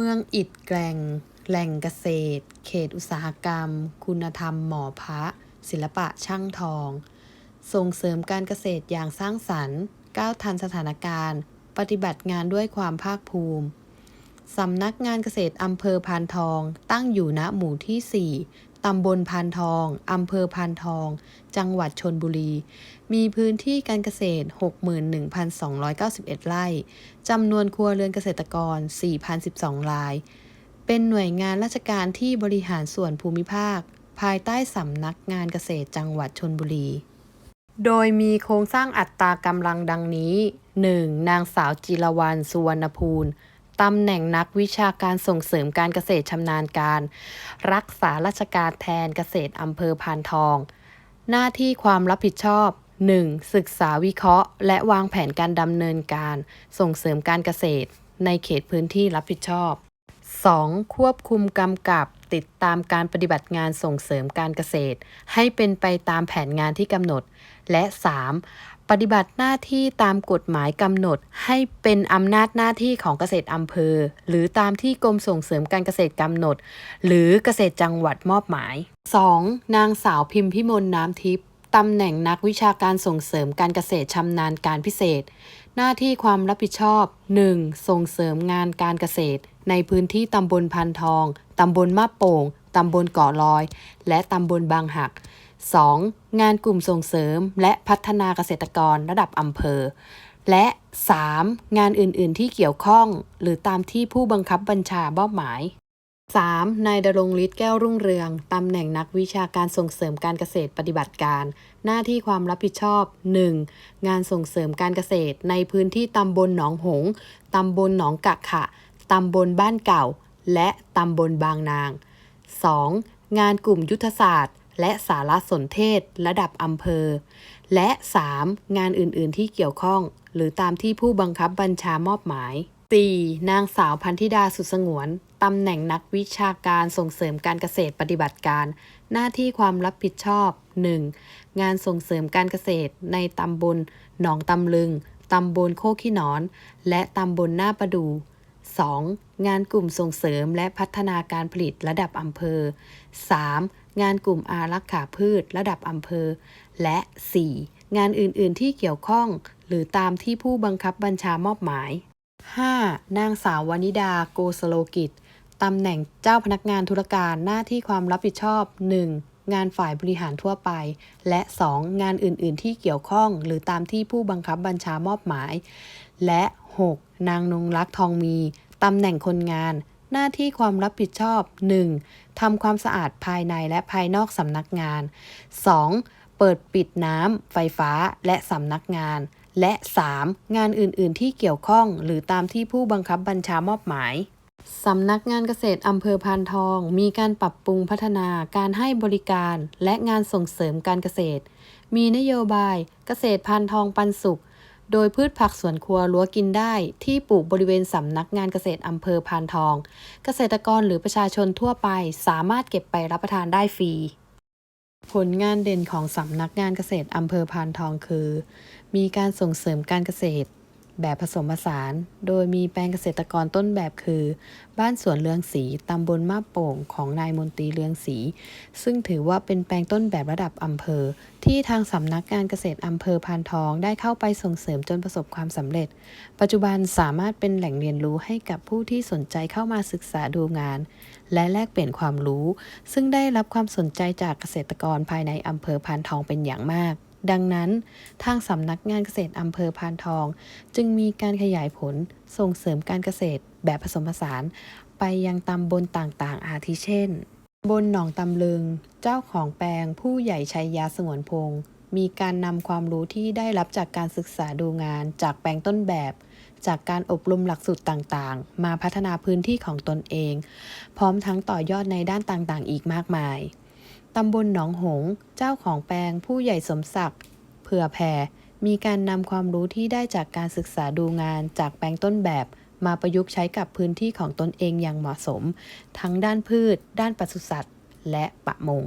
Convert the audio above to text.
เมืองอิดแกลงแหล่งเกษตร เขตอุตสาหกรรม คุณธรรมหมอพระ ศิลปะช่างทอง ส่งเสริมการเกษตรอย่างสร้างสรรค์ก้าวทันสถานการณ์ ปฏิบัติงานด้วยความภาคภูมิสำนักงานเกษตรอำเภอพานทองตั้งอยู่ณหมู่ที่ 4 ตำบลพานทอง อำเภอพานทอง จังหวัดชนบุรี มีพื้นที่การเกษตร 61,291 ไร่ จำนวนครัวเรือนเกษตรกร 4,012 ราย เป็นหน่วยงานราชการที่บริหารส่วนภูมิภาค ภายใต้สำนักงานเกษตรจังหวัดชนบุรี โดยมีโครงสร้างอัตรากำลังดังนี้ 1. นางสาวจิรวรรณสุวรรณภูล ตำแหน่งนักวิชาการส่งเสริมการเกษตรชำนาญการ รักษาราชการแทนเกษตรอำเภอพานทอง หน้าที่ความรับผิดชอบ 1. ศึกษาวิเคราะห์ และวางแผนการดำเนินการ ส่งเสริมการเกษตร ในเขตพื้นที่รับผิดชอบ 2. ควบคุมกำกับติดตามการปฏิบัติงานส่งเสริมการเกษตร ให้เป็นไปตามแผนงานที่กำหนด และ 3. ปฏิบัติหน้าที่ตามกฎหมายกำหนด ให้เป็นอำนาจหน้าที่ของเกษตรอำเภอ หรือตามที่กรมส่งเสริมการเกษตรกำหนด หรือเกษตรจังหวัดมอบหมาย 2. นางสาวพิมพิมลน้ำทิพย์ตำแหน่งนักวิชาการส่งเสริมการเกษตรชำนาญการพิเศษ หน้าที่ความรับผิดชอบ 1. ส่งเสริมงานการเกษตร ในพื้นที่ตำบลพันทอง ตำบลมาโป่ง ตำบลเกาะลอย และตำบลบางหัก 2. งานกลุ่มส่งเสริม และพัฒนาเกษตรกรระดับอำเภอ และ 3. งานอื่น ๆ ที่เกี่ยวข้อง หรือตามที่ผู้บังคับบัญชามอบหมาย 3. นายดรงฤทธิ์แก้วรุ่งเรือง ตำแหน่งนักวิชาการส่งเสริมการเกษตรปฏิบัติการ หน้าที่ความรับผิดชอบ 1. งานส่งเสริมการเกษตรในพื้นที่ตำบลหนองหง ตำบลหนองกะขะ ตำบลบ้านเก่า และตำบลบางนาง 2. งานกลุ่มยุทธศาสตร์ และสารสนเทศระดับอำเภอ และ 3. งานอื่น ๆ ที่เกี่ยวข้อง หรือตามที่ผู้บังคับบัญชามอบหมาย 4. นางสาวพันธิดาสุดสงวน ตำแหน่งนักวิชาการส่งเสริมการเกษตรปฏิบัติการ หน้าที่ความรับผิดชอบ 1. งานส่งเสริมการเกษตรในตำบลหนองตำลึง ตำบลโคกขี้นอน และตำบลหน้าประดู 2. งานกลุ่มส่งเสริมและพัฒนาการผลิตระดับอำเภอ 3. งานกลุ่มอารักขาพืชระดับอำเภอ และ 4. งานอื่นๆที่เกี่ยวข้อง หรือตามที่ผู้บังคับบัญชามอบหมาย 5. นางสาววนิดาโกสโลกิจตำแหน่งเจ้าพนักงานธุรการหน้าที่ความรับผิดชอบ 1. งานฝ่ายบริหารทั่วไป และ 2. งานอื่นๆ ที่เกี่ยวข้อง หรือตามที่ผู้บังคับบัญชามอบหมาย และ 6. นางนงรักทองมี ตำแหน่งคนงาน หน้าที่ความรับผิดชอบ 1. ทำความสะอาดภายในและภายนอกสำนักงาน 2. เปิดปิดน้ำไฟฟ้าและสำนักงาน และ 3. งานอื่น ๆ ที่เกี่ยวข้อง หรือตามที่ผู้บังคับบัญชามอบหมายสำนักงานเกษตรอำเภอพานทอง มีการปรับปรุงพัฒนาการให้บริการและงานส่งเสริมการเกษตร มีนโยบายเกษตรพานทองปันสุข โดยพืชผักสวนครัวรั้วกินได้ที่ปลูกบริเวณสำนักงานเกษตรอำเภอพานทอง เกษตรกรหรือประชาชนทั่วไปสามารถเก็บไปรับประทานได้ฟรี ผลงานเด่นของสำนักงานเกษตรอำเภอพานทองคือ มีการส่งเสริมการเกษตร แบบผสมผสาน โดยมีแปลงเกษตรกรต้นแบบคือ บ้านสวนเรืองสีตำบลมาโป่งของนายมนตรีเรืองสี ซึ่งถือว่าเป็นแปลงต้นแบบระดับอำเภอ ที่ทางสำนักงานเกษตรอำเภอพานทองได้เข้าไปส่งเสริมจนประสบความสำเร็จ ปัจจุบันสามารถเป็นแหล่งเรียนรู้ให้กับผู้ที่สนใจเข้ามาศึกษาดูงาน และแลกเปลี่ยนความรู้ ซึ่งได้รับความสนใจจากเกษตรกรภายในอำเภอพานทองเป็นอย่างมาก ดังนั้น ทางสำนักงานเกษตรอำเภอพานทอง จึงมีการขยายผลส่งเสริมการเกษตรแบบผสมผสาน ไปยังตำบลต่างๆ อาทิเช่น บนหนองตำลึง เจ้าของแปลงผู้ใหญ่ชัยยาสงวนพงศ์มีการนำความรู้ที่ได้รับจากการศึกษาดูงานจากแปลงต้นแบบ จากการอบรมหลักสูตรต่างๆ มาพัฒนาพื้นที่ของตนเอง พร้อมทั้งต่อยอดในด้านต่างๆ อีกมากมาย ตำบลหนองหง เจ้าของแปลงผู้ใหญ่สมศักดิ์เผื่อแผ่มีการนำความรู้ที่ได้จากการศึกษาดูงานจากแปลงต้นแบบ มาประยุกต์ใช้กับพื้นที่ของตนเองอย่างเหมาะสม ทั้งด้านพืช ด้านปศุสัตว์ และประมง